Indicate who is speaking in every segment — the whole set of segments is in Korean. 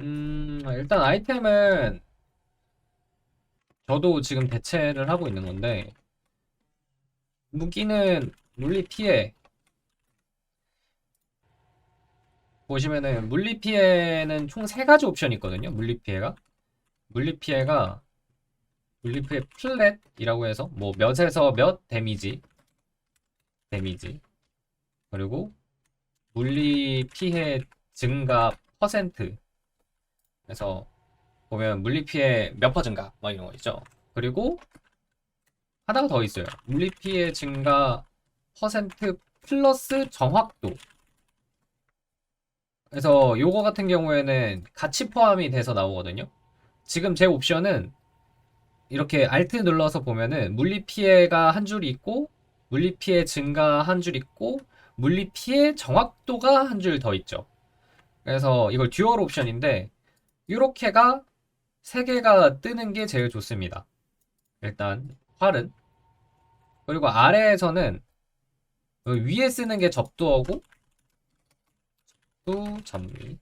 Speaker 1: 음, 일단 아이템은 저도 지금 대체를 하고 있는 건데, 무기는 물리 피해. 보시면은 물리 피해는 총 세 가지 옵션이 있거든요. 물리 피해가. 물리 피해가 물리 피해 플랫이라고 해서 뭐 몇에서 몇 데미지 데미지 그리고 물리 피해 증가 퍼센트 그래서 보면 물리 피해 몇 퍼 증가 뭐 이런 거 있죠. 그리고 하나가 더 있어요. 물리 피해 증가 퍼센트 플러스 정확도. 그래서 요거 같은 경우에는 같이 포함이 돼서 나오거든요. 지금 제 옵션은 이렇게 Alt 눌러서 보면은 물리 피해가 한 줄 있고 물리 피해 증가 한 줄 있고 물리 피해 정확도가 한 줄 더 있죠. 그래서 이걸 듀얼 옵션인데 이렇게가 세 개가 뜨는 게 제일 좋습니다. 일단 활은 그리고 아래에서는 위에 쓰는 게 접두어고 접두 전미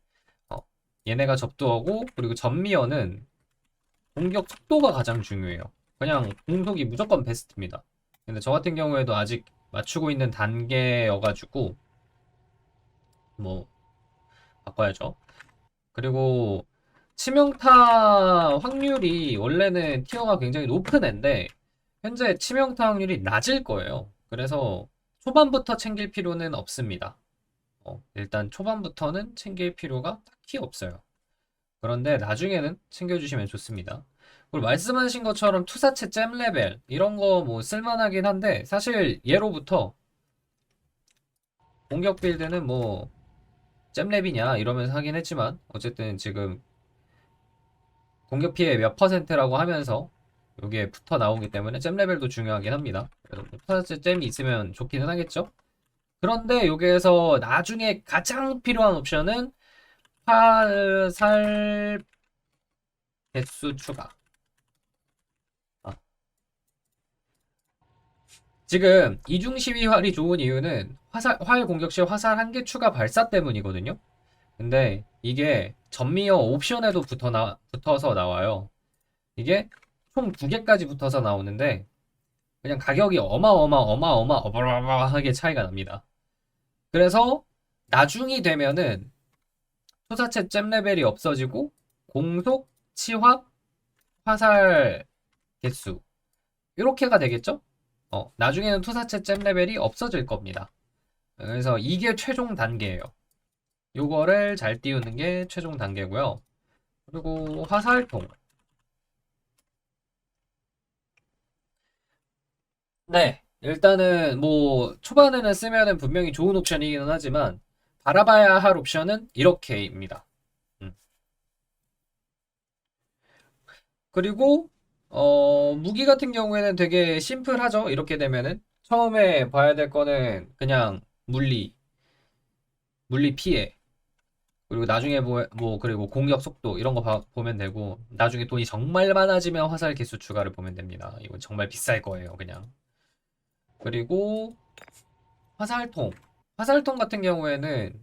Speaker 1: 어, 얘네가 접두어고 그리고 전미어는 공격 속도가 가장 중요해요. 그냥 공속이 무조건 베스트입니다. 근데 저 같은 경우에도 아직 맞추고 있는 단계여가지고 뭐 바꿔야죠. 그리고 치명타 확률이 원래는 티어가 굉장히 높은 앤데 현재 치명타 확률이 낮을 거예요. 그래서 초반부터 챙길 필요는 없습니다. 어, 일단 초반부터는 챙길 필요가 딱히 없어요. 그런데 나중에는 챙겨주시면 좋습니다. 그리고 말씀하신 것처럼 투사체 잼 레벨 이런 거 뭐 쓸만하긴 한데 사실 예로부터 공격 빌드는 뭐 잼랩이냐 이러면서 하긴 했지만 어쨌든 지금 공격 피해 몇 퍼센트라고 하면서 여기에 붙어 나오기 때문에 잼 레벨도 중요하긴 합니다. 그래서 뭐 투사체 잼이 있으면 좋기는 하겠죠. 그런데 여기에서 나중에 가장 필요한 옵션은 화살 개수 추가. 아. 지금 이중 시위 활이 좋은 이유는 화살 활 공격 시 화살 한 개 추가 발사 때문이거든요. 근데 이게 전미어 옵션에도 붙어 나, 붙어서 나와요. 이게 총 두 개까지 붙어서 나오는데 그냥 가격이 어마어마 어마어마 어마어마하게 차이가 납니다. 그래서 나중이 되면은 투사체 잼 레벨이 없어지고 공속, 치확, 화살 개수 이렇게가 되겠죠? 어, 나중에는 투사체 잼 레벨이 없어질 겁니다. 그래서 이게 최종 단계예요. 요거를 잘 띄우는 게 최종 단계고요. 그리고 화살통. 네, 일단은 뭐 초반에는 쓰면은 분명히 좋은 옵션이기는 하지만 알아봐야 할 옵션은 이렇게입니다. 음. 그리고 어, 무기 같은 경우에는 되게 심플하죠. 이렇게 되면은 처음에 봐야 될 거는 그냥 물리, 물리 피해. 그리고 나중에 뭐, 뭐 그리고 공격 속도 이런 거 봐- 보면 되고 나중에 돈이 정말 많아지면 화살 개수 추가를 보면 됩니다. 이건 정말 비쌀 거예요, 그냥. 그리고 화살통. 화살통 같은 경우에는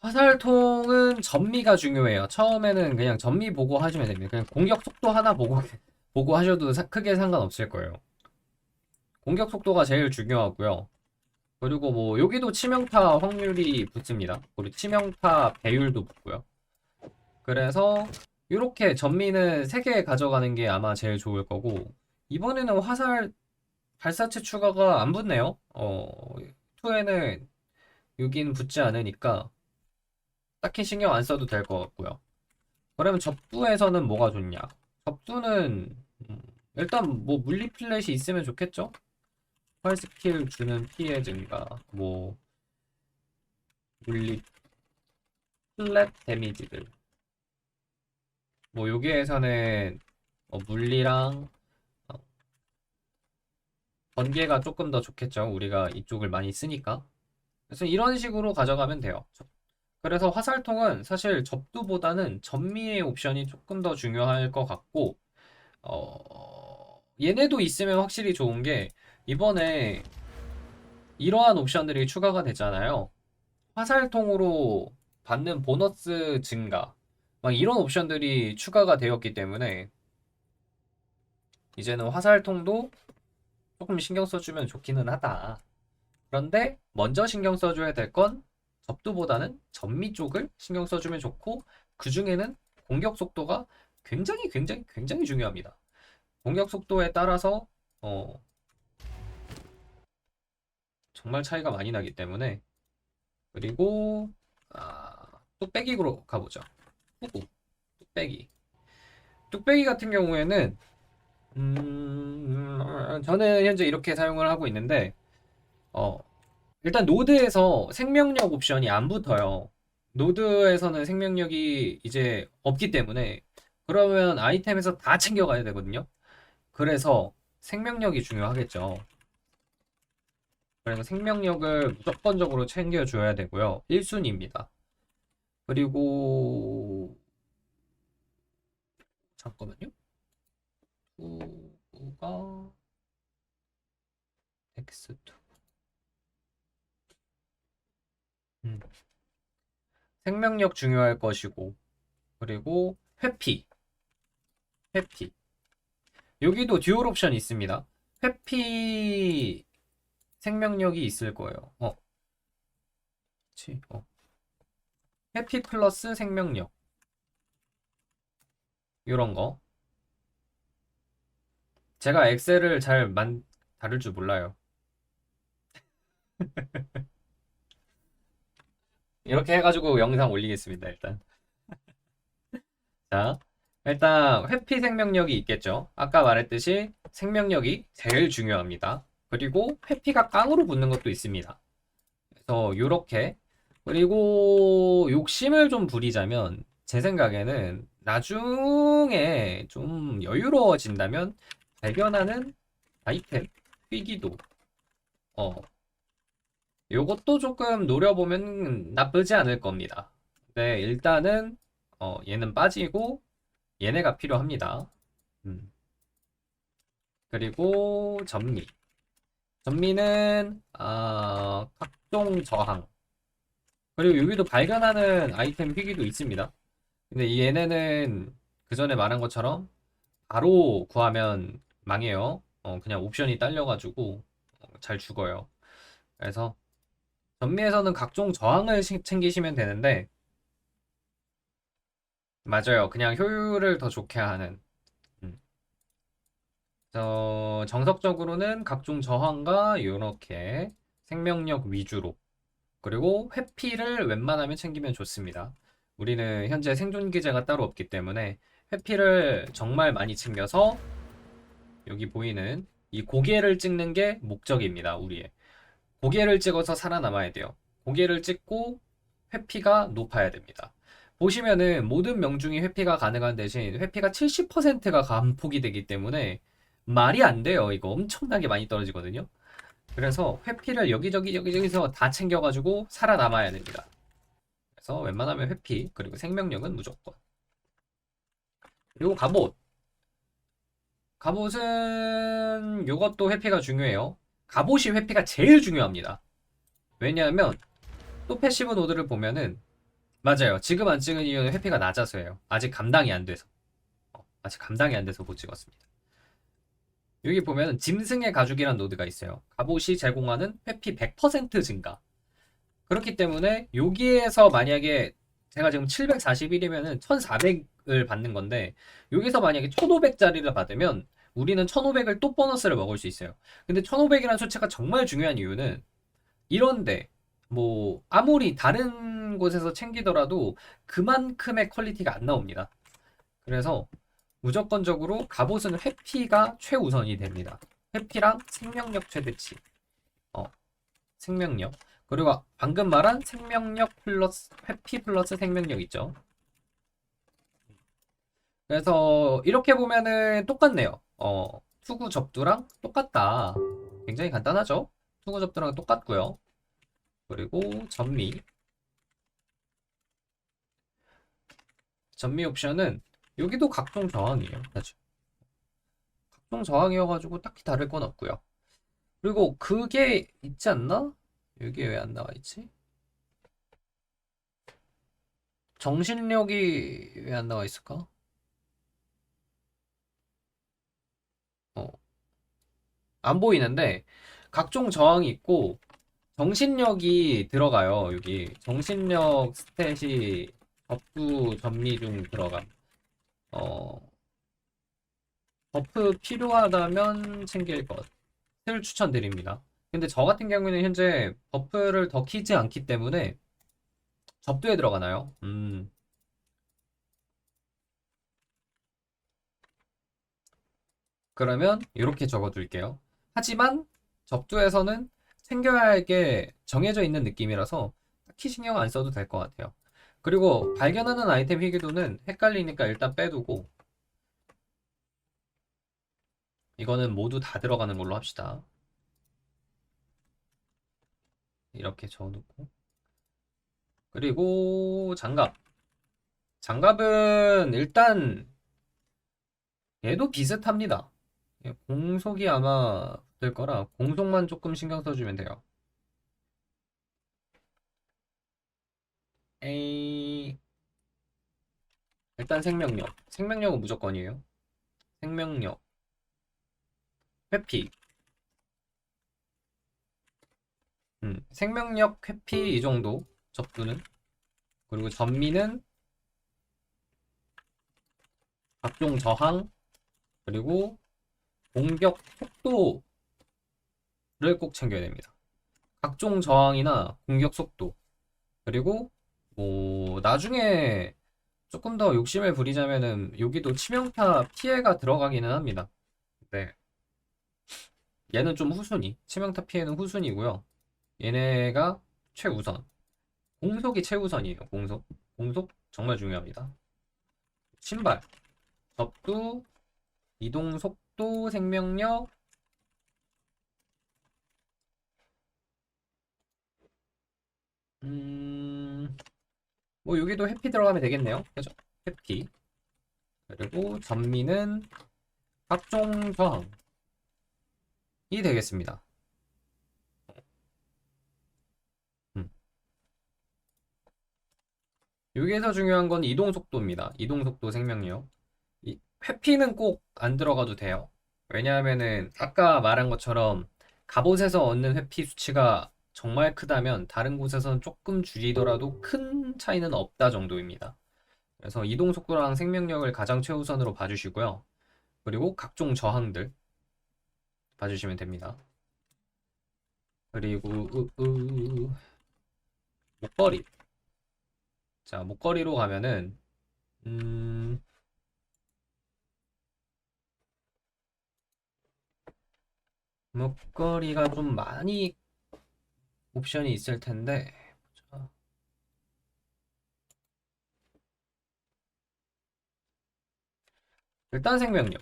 Speaker 1: 화살통은 전미가 중요해요. 처음에는 그냥 전미 보고 하시면 됩니다. 그냥 공격 속도 하나 보고 보고 하셔도 사- 크게 상관없을 거예요. 공격 속도가 제일 중요하고요. 그리고 뭐 여기도 치명타 확률이 붙습니다. 그리고 치명타 배율도 붙고요. 그래서 이렇게 전미는 3개 가져가는 게 아마 제일 좋을 거고 이번에는 화살 발사체 추가가 안 붙네요. 어, 2에는 여긴 붙지 않으니까 딱히 신경 안 써도 될 것 같고요. 그러면 접두에서는 뭐가 좋냐? 접두는 음, 일단 뭐 물리 플랫이 있으면 좋겠죠? 활 스킬 주는 피해 증가, 뭐 물리 플랫 데미지들. 뭐 여기에서는 어, 물리랑 어, 번개가 조금 더 좋겠죠. 우리가 이쪽을 많이 쓰니까. 그래서 이런 식으로 가져가면 돼요. 그래서 화살통은 사실 접두보다는 전미의 옵션이 조금 더 중요할 것 같고, 어, 얘네도 있으면 확실히 좋은 게, 이번에 이러한 옵션들이 추가가 됐잖아요. 화살통으로 받는 보너스 증가, 막 이런 옵션들이 추가가 되었기 때문에 이제는 화살통도 조금 신경 써주면 좋기는 하다. 그런데 먼저 신경 써줘야 될 건 접두보다는 전미 쪽을 신경 써주면 좋고 그 중에는 공격 속도가 굉장히 굉장히 굉장히 중요합니다. 공격 속도에 따라서 어 정말 차이가 많이 나기 때문에 그리고 아, 뚝배기로 가보죠. 후구 뚝배기 뚝배기 같은 경우에는 음, 저는 현재 이렇게 사용을 하고 있는데 어 일단 노드에서 생명력 옵션이 안 붙어요. 노드에서는 생명력이 이제 없기 때문에 그러면 아이템에서 다 챙겨가야 되거든요. 그래서 생명력이 중요하겠죠. 그래서 생명력을 무조건적으로 챙겨줘야 되고요. 1순위입니다. 그리고 잠깐만요. 투가 텍스트 음. 생명력 중요할 것이고 그리고 회피 회피 여기도 듀얼 옵션이 있습니다. 회피 생명력이 있을 거예요. 어. 그치, 어. 회피 플러스 생명력. 이런 거. 제가 엑셀을 잘 만, 다룰 줄 몰라요. 이렇게 해가지고 영상 올리겠습니다, 일단. 자, 일단 회피 생명력이 있겠죠. 아까 말했듯이 생명력이 제일 중요합니다. 그리고 회피가 깡으로 붙는 것도 있습니다. 그래서 요렇게 그리고 욕심을 좀 부리자면 제 생각에는 나중에 좀 여유로워진다면 발견하는 아이템 휘기도 어 요것도 조금 노려보면 나쁘지 않을 겁니다. 네, 일단은 어, 얘는 빠지고 얘네가 필요합니다. 음. 그리고 전미. 전미는 아, 각종 저항. 그리고 여기도 발견하는 아이템 휘기도 있습니다. 근데 얘네는 그 전에 말한 것처럼 바로 구하면 망해요. 어, 그냥 옵션이 딸려가지고 어, 잘 죽어요. 그래서 전미에서는 각종 저항을 시- 챙기시면 되는데 맞아요. 그냥 효율을 더 좋게 하는. 음. 저 정석적으로는 각종 저항과 이렇게 생명력 위주로 그리고 회피를 웬만하면 챙기면 좋습니다. 우리는 현재 생존 기제가 따로 없기 때문에 회피를 정말 많이 챙겨서 여기 보이는 이 고개를 찍는 게 목적입니다. 우리의 고개를 찍어서 살아남아야 돼요. 고개를 찍고 회피가 높아야 됩니다. 보시면은 모든 명중이 회피가 가능한 대신 회피가 70%가 감폭이 되기 때문에 말이 안 돼요. 이거 엄청나게 많이 떨어지거든요. 그래서 회피를 여기저기 여기저기서 다 챙겨가지고 살아남아야 됩니다. 그래서 웬만하면 회피 그리고 생명력은 무조건. 그리고 갑옷. 갑옷은 이것도 회피가 중요해요. 갑옷이 회피가 제일 중요합니다. 왜냐하면 또 패시브 노드를 보면은 맞아요. 지금 안 찍은 이유는 회피가 낮아서예요. 아직 감당이 안 돼서. 어, 아직 감당이 안 돼서 못 찍었습니다. 여기 보면 짐승의 가죽이란 노드가 있어요. 갑옷이 제공하는 회피 100% 증가. 그렇기 때문에 여기에서 만약에 제가 지금 741이면은 1400을 받는 건데 여기서 만약에 1500짜리를 받으면 우리는 1500을 또 보너스를 먹을 수 있어요. 근데 1500이라는 숫자가 정말 중요한 이유는 이런데 뭐 아무리 다른 곳에서 챙기더라도 그만큼의 퀄리티가 안 나옵니다. 그래서 무조건적으로 갑옷은 회피가 최우선이 됩니다. 회피랑 생명력 최대치. 어, 생명력. 그리고 방금 말한 생명력 플러스 회피 플러스 생명력 있죠. 그래서 이렇게 보면은 똑같네요. 어, 투구 접두랑 똑같다. 굉장히 간단하죠? 투구 접두랑 똑같고요. 그리고 전미. 전미 옵션은 여기도 각종 저항이에요. 사실. 각종 저항이어가지고 딱히 다를 건 없고요. 그리고 그게 있지 않나? 여기 왜 안 나와 있지? 정신력이 왜 안 나와 있을까? 어, 안 보이는데 각종 저항이 있고 정신력이 들어가요. 여기 정신력 스탯이 버프 전미 중 들어감. 어, 버프 필요하다면 챙길 것을 추천드립니다. 근데 저 같은 경우에는 현재 버프를 더 키지 않기 때문에 접두에 들어가나요? 음, 그러면 이렇게 적어둘게요. 하지만 접두에서는 챙겨야 할 게 정해져 있는 느낌이라서 딱히 신경 안 써도 될 것 같아요. 그리고 발견하는 아이템 희귀도는 헷갈리니까 일단 빼두고 이거는 모두 다 들어가는 걸로 합시다. 이렇게 적어놓고 그리고 장갑 장갑은 일단 얘도 비슷합니다. 예, 공속이 아마 될 거라 공속만 조금 신경 써주면 돼요. 에이 일단 생명력. 생명력은 무조건이에요. 생명력. 회피. 음, 생명력 회피 이 정도 접두는 그리고 전미는 각종 저항. 그리고 공격 속도를 꼭 챙겨야 됩니다. 각종 저항이나 공격 속도. 그리고 뭐 나중에 조금 더 욕심을 부리자면은 여기도 치명타 피해가 들어가기는 합니다. 네. 얘는 좀 후순위. 치명타 피해는 후순위고요. 얘네가 최우선. 공속이 최우선이에요. 공속. 공속 정말 중요합니다. 신발, 접두, 이동 속도, 생명력, 음, 뭐 여기도 해피 들어가면 되겠네요. 그죠? 해피. 그리고 전미는 각종 저항이 되겠습니다. 음. 여기에서 중요한 건 이동 속도입니다. 이동 속도 생명력. 이 회피는 꼭 안 들어가도 돼요. 왜냐하면은 아까 말한 것처럼 갑옷에서 얻는 회피 수치가 정말 크다면 다른 곳에서는 조금 줄이더라도 큰 차이는 없다 정도입니다. 그래서 이동 속도랑 생명력을 가장 최우선으로 봐주시고요. 그리고 각종 저항들 봐주시면 됩니다. 그리고 으, 으, 목걸이. 자, 목걸이로 가면은 음, 목걸이가 좀 많이 옵션이 있을 텐데 자, 일단 생명력.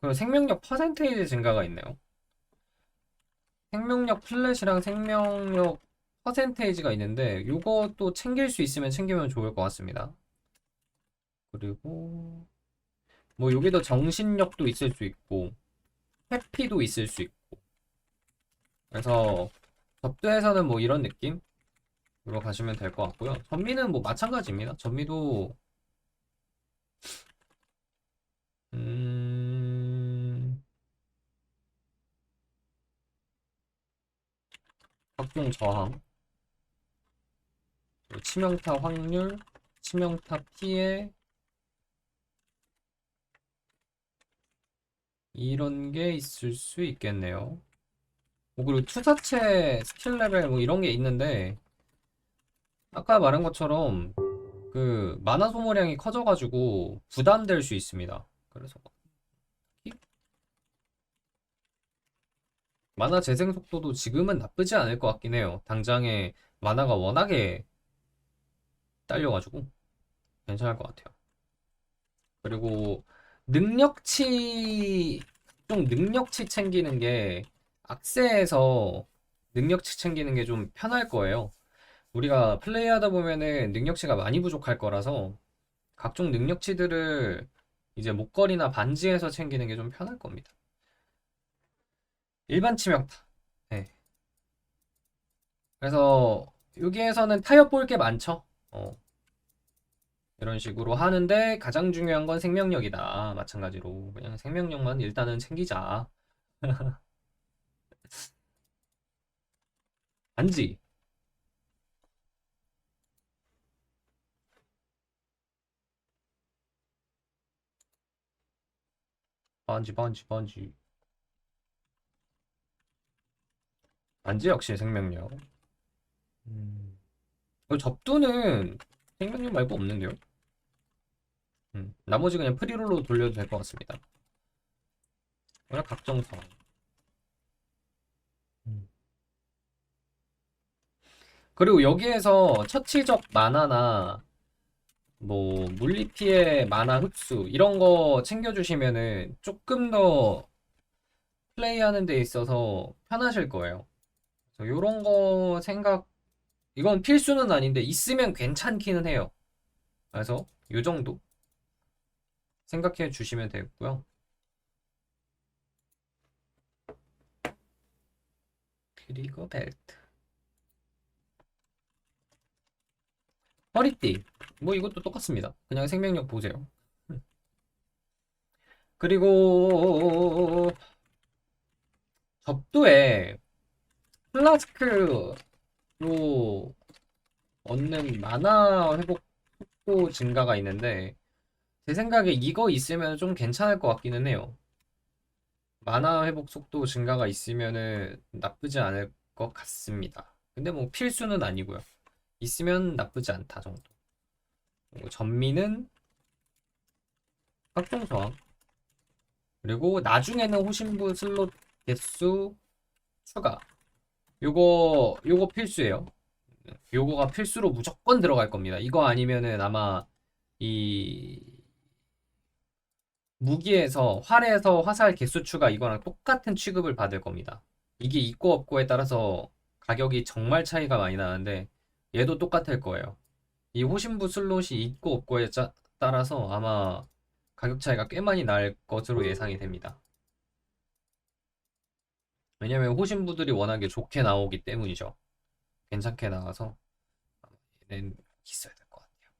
Speaker 1: 그리고 생명력 퍼센테이지 증가가 있네요. 생명력 플랫이랑 생명력 퍼센테이지가 있는데 이것도 챙길 수 있으면 챙기면 좋을 것 같습니다. 그리고 뭐 여기도 정신력도 있을 수 있고 회피도 있을 수 있고 그래서 접두에서는 뭐 이런 느낌으로 가시면 될 것 같고요. 전미는 뭐 마찬가지입니다. 전미도 음 각종 저항 그리고 치명타 확률, 치명타 피해 이런 게 있을 수 있겠네요. 뭐 그리고 투사체 스킬 레벨 뭐 이런 게 있는데 아까 말한 것처럼 그 만화 소모량이 커져가지고 부담될 수 있습니다. 그래서 이- 만화 재생 속도도 지금은 나쁘지 않을 것 같긴 해요. 당장에 만화가 워낙에 딸려가지고 괜찮을 것 같아요. 그리고 능력치 좀 능력치 챙기는 게 악세에서 능력치 챙기는 게 좀 편할 거예요. 우리가 플레이하다 보면은 능력치가 많이 부족할 거라서 각종 능력치들을 이제 목걸이나 반지에서 챙기는 게 좀 편할 겁니다. 일반 치명타. 네. 그래서 여기에서는 타협 볼 게 많죠. 어. 이런 식으로 하는데 가장 중요한 건 생명력이다. 마찬가지로 그냥 생명력만 일단은 챙기자. 반지. 반지, 반지, 반지. 반지 역시 생명력. 음. 어, 접두는 생명력 말고 없는데요? 음. 나머지 그냥 프리롤로 돌려도 될 것 같습니다. 그냥 각정성. 그리고 여기에서 처치적 만화나 뭐 물리 피해 만화 흡수 이런 거 챙겨주시면은 조금 더 플레이하는 데 있어서 편하실 거예요. 그래서 이런 거 생각 이건 필수는 아닌데 있으면 괜찮기는 해요. 그래서 요 정도 생각해 주시면 되고요. 그리고 벨트. 허리띠. 뭐 이것도 똑같습니다. 그냥 생명력 보세요. 그리고 접두에 플라스크로 얻는 만화 회복 속도 증가가 있는데 제 생각에 이거 있으면 좀 괜찮을 것 같기는 해요. 만화 회복 속도 증가가 있으면은 나쁘지 않을 것 같습니다. 근데 뭐 필수는 아니고요. 있으면 나쁘지 않다 정도. 그리고 전미는 각종 저항. 그리고 나중에는 호신부 슬롯 개수 추가. 요거 요거 필수예요. 요거가 필수로 무조건 들어갈 겁니다. 이거 아니면은 아마 이 무기에서 활에서 화살 개수 추가 이거랑 똑같은 취급을 받을 겁니다. 이게 있고 없고에 따라서 가격이 정말 차이가 많이 나는데 얘도 똑같을 거예요. 이 호신부 슬롯이 있고 없고에 짜- 따라서 아마 가격 차이가 꽤 많이 날 것으로 예상이 됩니다. 왜냐면 호신부들이 워낙에 좋게 나오기 때문이죠. 괜찮게 나와서 얘는 있어야 될 것 같아요.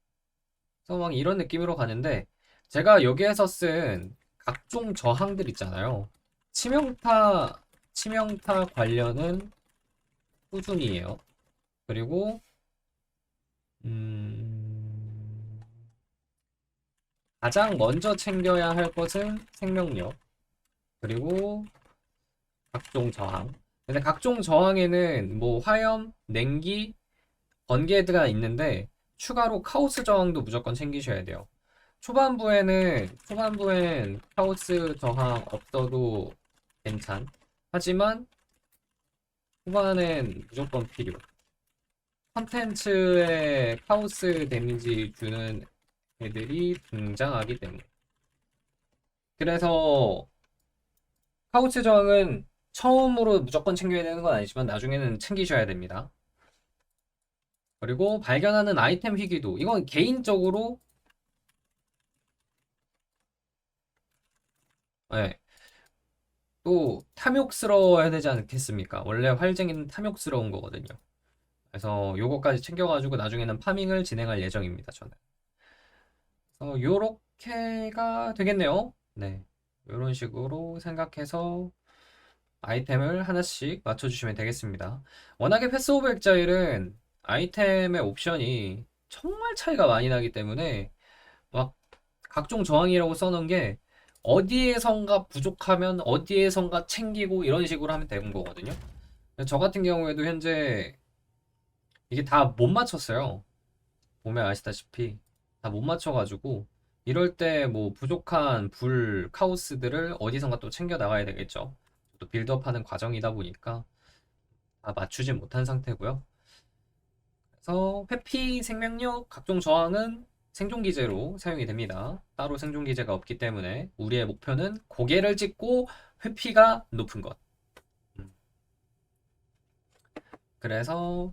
Speaker 1: 그래서 막 이런 느낌으로 가는데 제가 여기에서 쓴 각종 저항들 있잖아요. 치명타 치명타 관련은 꾸준히에요. 그리고 음, 가장 먼저 챙겨야 할 것은 생명력. 그리고 각종 저항. 근데 각종 저항에는 뭐 화염, 냉기, 번개가 있는데 추가로 카오스 저항도 무조건 챙기셔야 돼요. 초반부에는 초반부엔 카오스 저항 없어도 괜찮. 하지만 후반엔 무조건 필요. 컨텐츠에 카오스 데미지 주는 애들이 등장하기 때문에. 그래서 저항은 처음으로 무조건 챙겨야 되는 건 아니지만 나중에는 챙기셔야 됩니다. 그리고 발견하는 아이템 희귀도 이건 개인적으로 네. 또 탐욕스러워야 되지 않겠습니까? 원래 활쟁이는 탐욕스러운 거거든요. 그래서 요거까지 챙겨가지고 나중에는 파밍을 진행할 예정입니다, 저는. 그래서 요렇게가 되겠네요. 네. 요런 식으로 생각해서 아이템을 하나씩 맞춰주시면 되겠습니다. 워낙에 패스 오브 엑자일은 아이템의 옵션이 정말 차이가 많이 나기 때문에 막 각종 저항이라고 써놓은 게 어디에선가 부족하면 어디에선가 챙기고 이런 식으로 하면 되는 거거든요. 저 같은 경우에도 현재 이게 다 못 맞췄어요. 보면 아시다시피 다 못 맞춰가지고 이럴 때 뭐 부족한 불 카오스들을 어디선가 또 챙겨 나가야 되겠죠. 또 빌드업하는 과정이다 보니까 다 맞추지 못한 상태고요. 그래서 회피, 생명력, 각종 저항은 생존 기제로 사용이 됩니다. 따로 생존 기제가 없기 때문에 우리의 목표는 고개를 찍고 회피가 높은 것. 음. 그래서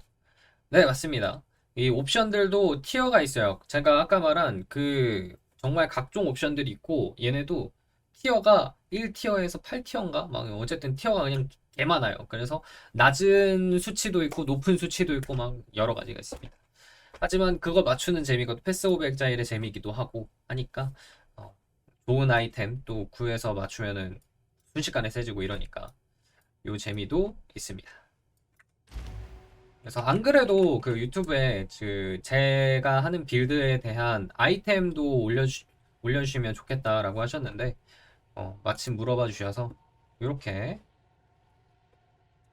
Speaker 1: 네, 맞습니다. 이 옵션들도 티어가 있어요. 제가 아까 말한 그 정말 각종 옵션들이 있고 얘네도 티어가 1티어에서 8티어인가? 막 어쨌든 티어가 그냥 개 많아요. 그래서 낮은 수치도 있고 높은 수치도 있고 막 여러 가지가 있습니다. 하지만 그걸 맞추는 재미가 또 패스 오브 엑자일의 재미이기도 하고 하니까 어, 좋은 아이템 또 구해서 맞추면은 순식간에 세지고 이러니까 요 재미도 있습니다. 그래서 안 그래도 그 유튜브에 그 제가 하는 빌드에 대한 아이템도 올려주, 올려주시면 좋겠다라고 하셨는데 어, 마침 물어봐 주셔서 이렇게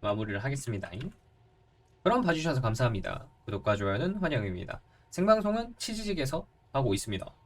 Speaker 1: 마무리를 하겠습니다. 그럼 봐주셔서 감사합니다. 구독과 좋아요는 환영입니다. 생방송은 치즈직에서 하고 있습니다.